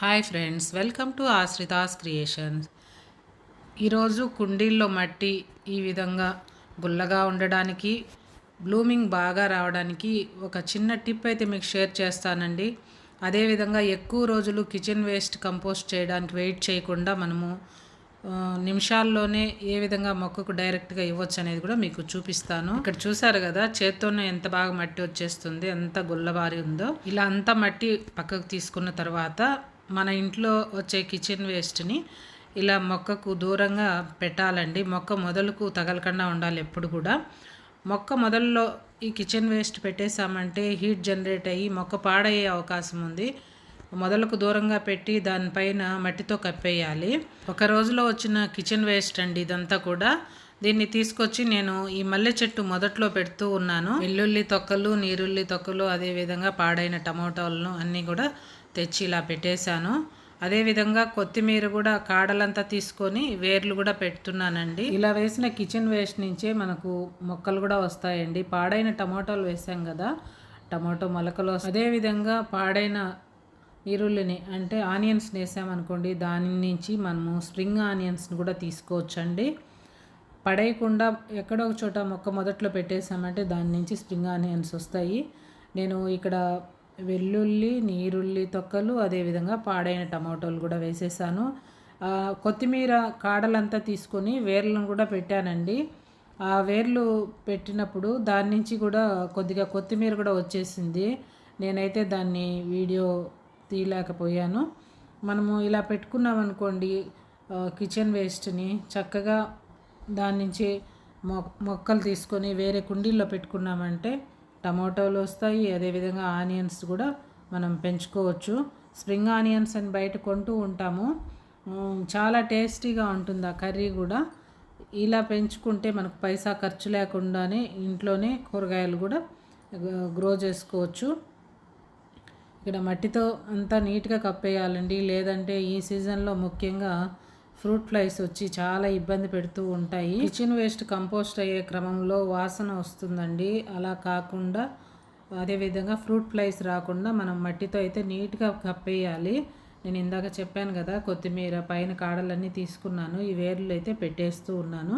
Hi friends welcome to Ashrita's Creations. ఈరోజు కుండీల్లో మట్టి ఈ విధంగా గుల్లగా ఉండడానికి బ్లూమింగ్ బాగా రావడానికి ఒక చిన్న టిప్ అయితే మీకు షేర్ చేస్తానండి. అదేవిధంగా ఎక్కువ రోజులు కిచెన్ వేస్ట్ కంపోస్ట్ చేయడానికి వెయిట్ చేయకుండా మనము నిమిషాల్లోనే ఏ విధంగా మొక్కకు డైరెక్ట్గా ఇవ్వచ్చు అనేది కూడా మీకు చూపిస్తాను. ఇక్కడ చూసారు కదా చేత్తోనే ఎంత బాగా మట్టి వచ్చేస్తుంది ఎంత గుల్లబారి ఉందో. ఇలా అంతా మట్టి పక్కకు తీసుకున్న తర్వాత మన ఇంట్లో వచ్చే కిచెన్ వేస్ట్ని ఇలా మొక్కకు దూరంగా పెట్టాలండి. మొక్క మొదలకు తగలకుండా ఉండాలి ఎప్పుడు కూడా. మొక్క మొదల్లో ఈ కిచెన్ వేస్ట్ పెట్టేశామంటే హీట్ జనరేట్ అయ్యి మొక్క పాడయ్యే అవకాశం ఉంది. మొదలకు దూరంగా పెట్టి దానిపైన మట్టితో కప్పేయాలి. ఒక రోజులో వచ్చిన కిచెన్ వేస్ట్ అండి ఇదంతా కూడా. దీన్ని తీసుకొచ్చి నేను ఈ మల్లె చెట్టు మొదట్లో పెడుతూ ఉన్నాను. వెల్లుల్లి తొక్కలు నీరుల్లి తొక్కలు అదే విధంగా పాడైన టమోటాలను అన్నీ కూడా తెచ్చి ఇలా పెట్టేశాను. అదేవిధంగా కొత్తిమీర కూడా కాడలంతా తీసుకొని వేర్లు కూడా పెడుతున్నానండి. ఇలా వేసిన కిచెన్ వేస్ట్ నుంచే మనకు మొక్కలు కూడా వస్తాయండి. పాడైన టమాటోలు వేసాం కదా టమాటో మొలకలు వస్తాయి. అదేవిధంగా పాడైన ఈరుల్లిని అంటే ఆనియన్స్ వేసామనుకోండి దాని నుంచి మనము స్ప్రింగ్ ఆనియన్స్ని కూడా తీసుకోవచ్చండి. పడేయకుండా ఎక్కడో ఒక చోట మొక్క మొదట్లో పెట్టేసామంటే దాని నుంచి స్ప్రింగ్ ఆనియన్స్ వస్తాయి. నేను ఇక్కడ వెల్లుల్లి నీరుల్లి తొక్కలు అదేవిధంగా పాడైన టమాటోలు కూడా వేసేసాను. కొత్తిమీర కాడలంతా తీసుకొని వేర్లను కూడా పెట్టానండి. ఆ వేర్లు పెట్టినప్పుడు దాని నుంచి కూడా కొద్దిగా కొత్తిమీర కూడా వచ్చేసింది. నేనైతే దాన్ని వీడియో తీయలేకపోయాను. మనము ఇలా పెట్టుకున్నామనుకోండి కిచెన్ వేస్ట్ని చక్కగా దాని నుంచి మొ మొక్కలు తీసుకొని వేరే కుండీల్లో పెట్టుకున్నామంటే టమాటోలు వస్తాయి అదేవిధంగా ఆనియన్స్ కూడా మనం పెంచుకోవచ్చు. స్ప్రింగ్ ఆనియన్స్ అని బయట కొంటూ ఉంటాము. చాలా టేస్టీగా ఉంటుంది ఆ కర్రీ కూడా. ఇలా పెంచుకుంటే మనకు పైసా ఖర్చు లేకుండానే ఇంట్లోనే కూరగాయలు కూడా గ్రో చేసుకోవచ్చు. ఇక్కడ మట్టితో అంతా నీట్గా కప్పేయాలండి. లేదంటే ఈ సీజన్లో ముఖ్యంగా ఫ్రూట్ ఫ్లైస్ వచ్చి చాలా ఇబ్బంది పెడుతూ ఉంటాయి. కిచెన్ వేస్ట్ కంపోస్ట్ అయ్యే క్రమంలో వాసన వస్తుందండి. అలా కాకుండా అదేవిధంగా ఫ్రూట్ ఫ్లైస్ రాకుండా మనం మట్టితో అయితే నీట్గా కప్పేయాలి. నేను ఇందాక చెప్పాను కదా కొత్తిమీర పైన కాడలన్నీ తీసుకున్నాను. ఈ వేర్లు అయితే పెట్టేస్తూ ఉన్నాను.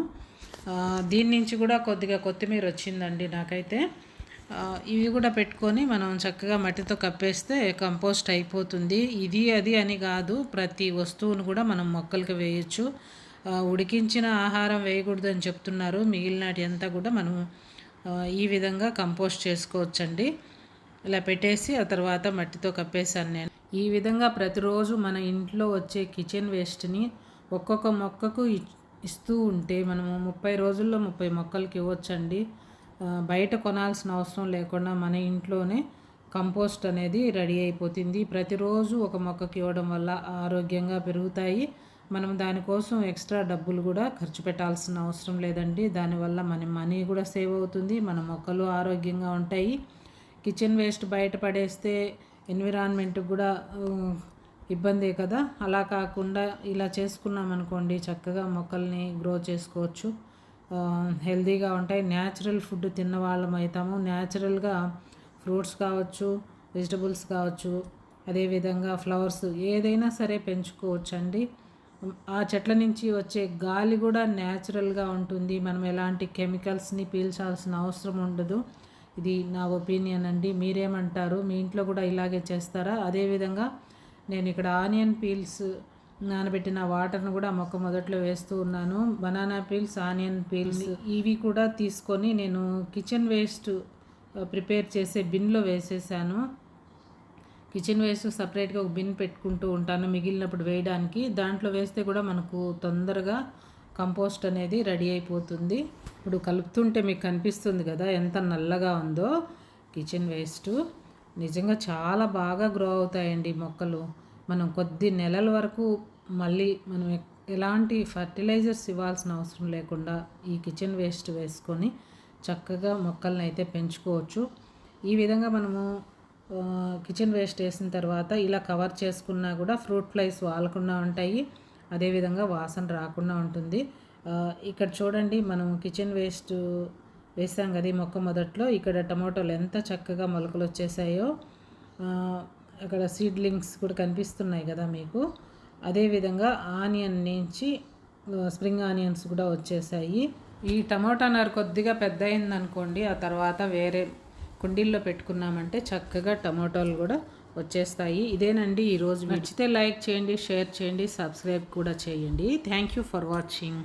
దీని నుంచి కూడా కొద్దిగా కొత్తిమీర వచ్చిందండి నాకైతే. ఇవి కూడా పెట్టుకొని మనం చక్కగా మట్టితో కప్పేస్తే కంపోస్ట్ అయిపోతుంది. ఇది అది అని కాదు ప్రతి వస్తువును కూడా మనం మొక్కలకి వేయచ్చు. ఉడికించిన ఆహారం వేయకూడదు అని చెప్తున్నారు. మిగిలినటి అంతా కూడా మనం ఈ విధంగా కంపోస్ట్ చేసుకోవచ్చండి. ఇలా పెట్టేసి ఆ తర్వాత మట్టితో కప్పేశాను నేను. ఈ విధంగా ప్రతిరోజు మన ఇంట్లో వచ్చే కిచెన్ వేస్ట్ని ఒక్కొక్క మొక్కకు ఇ- ఇస్తూ ఉంటే మనము ముప్పై రోజుల్లో ముప్పై మొక్కలకి ఇవ్వచ్చండి. బయట కొనాల్సిన అవసరం లేకుండా మన ఇంట్లోనే కంపోస్ట్ అనేది రెడీ అయిపోతుంది. ప్రతిరోజు ఒక మొక్కకి ఇవ్వడం వల్ల ఆరోగ్యంగా పెరుగుతాయి. మనం దానికోసం ఎక్స్ట్రా డబ్బులు కూడా ఖర్చు పెట్టాల్సిన అవసరం లేదండి. దానివల్ల మన మనీ కూడా సేవ్ అవుతుంది. మన మొక్కలు ఆరోగ్యంగా ఉంటాయి. కిచెన్ వేస్ట్ బయట పడేస్తే ఎన్విరాన్మెంట్ కూడా ఇబ్బందే కదా. అలా కాకుండా ఇలా చేసుకున్నాం అనుకోండి చక్కగా మొక్కల్ని గ్రో చేసుకోవచ్చు. హెల్తీగా ఉంటాయి. న్యాచురల్ ఫుడ్ తిన్న వాళ్ళం అవుతాము న్యాచురల్గా ఫ్రూట్స్ కావచ్చు వెజిటబుల్స్ కావచ్చు అదేవిధంగా ఫ్లవర్స్ ఏదైనా సరే పెంచుకోవచ్చండి. ఆ చెట్ల నుంచి వచ్చే గాలి కూడా న్యాచురల్గా ఉంటుంది. మనం ఎలాంటి కెమికల్స్ని పీల్చాల్సిన అవసరం ఉండదు. ఇది నా ఒపీనియన్ అండి. మీరేమంటారు? మీ ఇంట్లో కూడా ఇలాగే చేస్తారా? అదేవిధంగా నేను ఇక్కడ ఆనియన్ పీల్స్ నానబెట్టిన వాటర్ను కూడా మొక్క మొదట్లో వేస్తూ ఉన్నాను. బనానా పీల్స్ ఆనియన్ పీల్స్ ఇవి కూడా తీసుకొని నేను కిచెన్ వేస్ట్ ప్రిపేర్ చేసే బిన్లో వేసేసాను. కిచెన్ వేస్ట్ సపరేట్గా ఒక బిన్ పెట్టుకుంటూ ఉంటాను మిగిలినప్పుడు వేయడానికి. దాంట్లో వేస్తే కూడా మనకు తొందరగా కంపోస్ట్ అనేది రెడీ అయిపోతుంది. ఇప్పుడు కలుపుతుంటే మీకు కనిపిస్తుంది కదా ఎంత నల్లగా ఉందో. కిచెన్ వేస్ట్ నిజంగా చాలా బాగా గ్రో అవుతాయండి మొక్కలు. మనం కొద్ది నెలల వరకు మళ్ళీ మనం ఎలాంటి ఫర్టిలైజర్స్ ఇవ్వాల్సిన అవసరం లేకుండా ఈ కిచెన్ వేస్ట్ వేసుకొని చక్కగా మొక్కలను అయితే పెంచుకోవచ్చు. ఈ విధంగా మనము కిచెన్ వేస్ట్ వేసిన తర్వాత ఇలా కవర్ చేసుకున్నా కూడా ఫ్రూట్ ఫ్లైస్ వాలకుండా ఉంటాయి. అదేవిధంగా వాసన రాకుండా ఉంటుంది. ఇక్కడ చూడండి మనం కిచెన్ వేస్ట్ వేసాం కదా ఈ మొక్క మొదట్లో. ఇక్కడ టమాటోలు ఎంత చక్కగా మొలకలు వచ్చేసాయో. అక్కడ సీడ్లింగ్స్ కూడా కనిపిస్తున్నాయి కదా మీకు. అదేవిధంగా ఆనియన్ నుంచి స్ప్రింగ్ ఆనియన్స్ కూడా వచ్చేసాయి. ఈ టమోటా నారు కొద్దిగా పెద్ద అయిందనుకోండి ఆ తర్వాత వేరే కుండీల్లో పెట్టుకున్నామంటే చక్కగా టమోటాలు కూడా వచ్చేస్తాయి. ఇదేనండి ఈరోజు నచ్చితే లైక్ చేయండి షేర్ చేయండి సబ్స్క్రైబ్ కూడా చేయండి. Thank you for watching.